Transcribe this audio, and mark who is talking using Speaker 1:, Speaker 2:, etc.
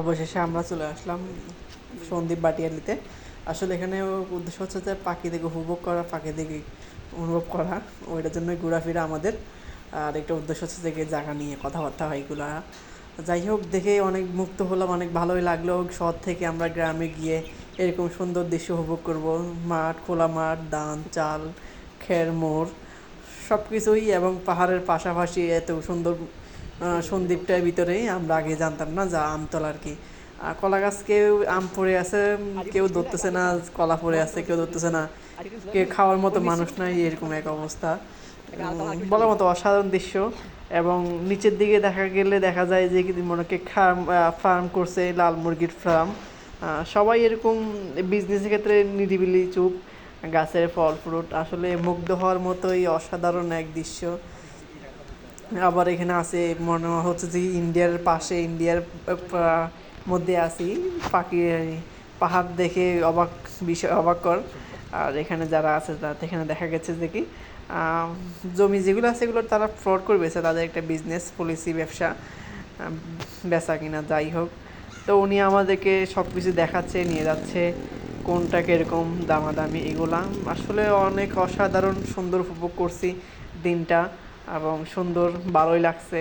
Speaker 1: অবশেষে আমরা চলে আসলাম সন্দীপ বাটিয়ালিতে। আসলে এখানে উদ্দেশ্য হচ্ছে যে পাখিদেরকে উপভোগ করা, পাখিদেরকে অনুভব করা, ওইটার জন্য ঘোরাফেরা আমাদের। আর একটা উদ্দেশ্য হচ্ছে যে জায়গা নিয়ে কথাবার্তা হয় এগুলো। যাই হোক, দেখে অনেক মুক্ত হলাম, অনেক ভালোই লাগল। শহর থেকে আমরা গ্রামে গিয়ে এরকম সুন্দর দৃশ্য উপভোগ করব। মাঠ, খোলা মাঠ, ধান, চাল, খের মোড় সব কিছুই এবং পাহাড়ের পাশাপাশি এত সুন্দর সন্দ্বীপটার ভিতরেই আমরা আগে জানতাম না যা আমতলা আর কি। আর কলা গাছ কেউ আম পড়ে আছে, কেউ ধরতেছে না, কলা পড়ে আছে, কেউ ধরতেছে না। কেউ খাওয়ার মতো মানুষ নাই, এরকম এক অবস্থা। বলার মতো অসাধারণ দৃশ্য। এবং নিচের দিকে দেখা গেলে দেখা যায় যে মনে খার্ম ফার্ম করছে, লাল মুরগির ফার্ম সবাই এরকম বিজনেসের ক্ষেত্রে নিরিবিলি চুপ। গাছের ফল ফ্রুট আসলে মুগ্ধ হওয়ার মতোই অসাধারণ এক দৃশ্য। আবার এখানে আছে, মনে হচ্ছে যে ইন্ডিয়ার পাশে, ইন্ডিয়ার মধ্যে আছি। পাখি, পাহাড় দেখে অবাক, বিষয়, অবাক কর। আর এখানে যারা আছে তারা এখানে দেখা গেছে যে কি জমি যেগুলো আছে এগুলো তারা ফ্রড করে বেছে, তাদের একটা বিজনেস পলিসি ব্যবসা বেচা কিনা, যাই হোক। তো উনি আমাদেরকে সব কিছু দেখাচ্ছে, নিয়ে যাচ্ছে, কোনটা কীরকম দামাদামি, এগুলা। আসলে অনেক অসাধারণ, সুন্দর উপভোগ করছি দিনটা। এবং সুন্দর ভালোই লাগছে।